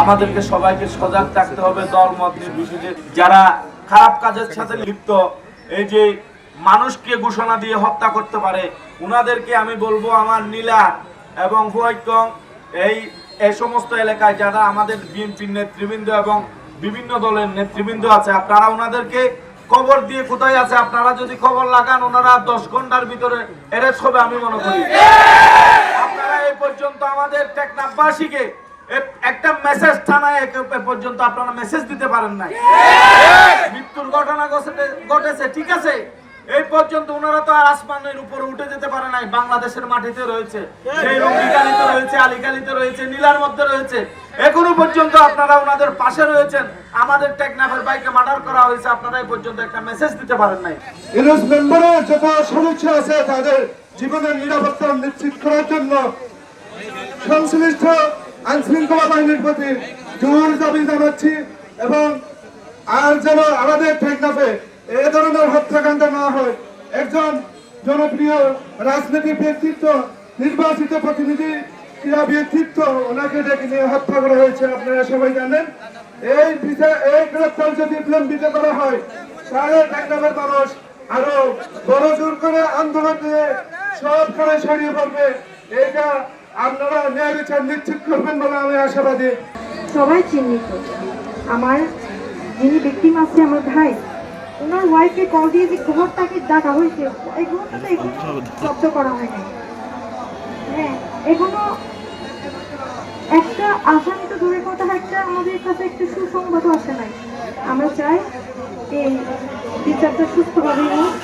আমাদেরকে সবাইকে সজাগ থাকতে হবে, দল, মত নির্বিশেষে। যারা খারাপ কাজের সাথে লিপ্ত, এই যে মানুষকে ঘোষণা দিয়ে হত্যা করতে পারে, উনাদেরকে আমি বলব আমার নীলা এবং হুয়াইকং এই এই সমস্ত এলাকায় যারা আমাদের বিএনপির নেতৃবৃন্দ এবং বিভিন্ন দলের নেতৃবৃন্দ আছে, আপনারা ওনাদেরকে খবর দিয়ে কোথায় আছে? আপনারা যদি খবর লাগান, ওনারা দশ ঘণ্টার ভিতরে এরেস্ট হবে আমি মনে করি। আপনারা এই পর্যন্ত আমাদের টেকনাফবাসীকে একটা মেসেজ থানায় পর্যন্ত আপনারা মেসেজ দিতে পারেন নাই। মৃত্যুর ঘটনা ঘটেছে ঠিক আছে? এই পর্যন্ত ওনারা তো আর আসমানের উপরে উঠে যেতে পারে নাই, বাংলাদেশের মাটিতে রয়েছে। সেই রঙ্গিকালিতে রয়েছে আলিকালিতে রয়েছে, নীলার মধ্যে রয়েছে। এখনও পর্যন্ত আপনারা ওনাদের পাশে রয়েছেন। আমাদের টেকনাফের বাইকে মার্ডার করা হয়েছে, আপনারা এই পর্যন্ত একটা মেসেজ দিতে পারেন নাই। ইউনুস মেম্বারের যত সদস্য আছে তাদের জীবনের নিরাপত্তা নিশ্চিত করার জন্য সংশ্লিষ্ট আইন শৃঙ্খলা বাহিনীর প্রতি জোর দাবি জানাচ্ছি এবং আর যেন আমাদের টেকনাফে এ ধরনের হত্যাকাণ্ড না হয়, একজন জনপ্রিয় রাজনৈতিক ব্যক্তিত্ব, নির্বাচিত প্রতিনিধি ক্রীড়া ব্যক্তিত্ব, ওনাকে ডেকে নিয়ে হত্যা করা হয়েছে, আপনারা সবাই জানেন। এই বিচার এই গ্রেপ্তার যদি বিলম্বিত করা হয়, তাহলে টেকনাফের মানুষ আরও বড় জোর করে আন্দোলন নিয়ে সবখানে ছড়িয়ে পড়বে। এটা আপনারা ন্যায় বিচার নিশ্চিত করবেন বলে আমি আশাবাদী। সবাই চিহ্নিত। আমার যিনি ভিকটিম আছে, আমার ভাই ওনার ওয়াইফকে কল দিয়ে যে ঘর ডাকা হয়েছে এই তো এখনও করা হয়নি। হ্যাঁ এখনও একটা আসামি তো দূরের কথা, একটা আমাদের কাছে একটা সুসংবাদও আসে নাই। আমরা চাই এই বিচারটা সুস্থভাবে হোক।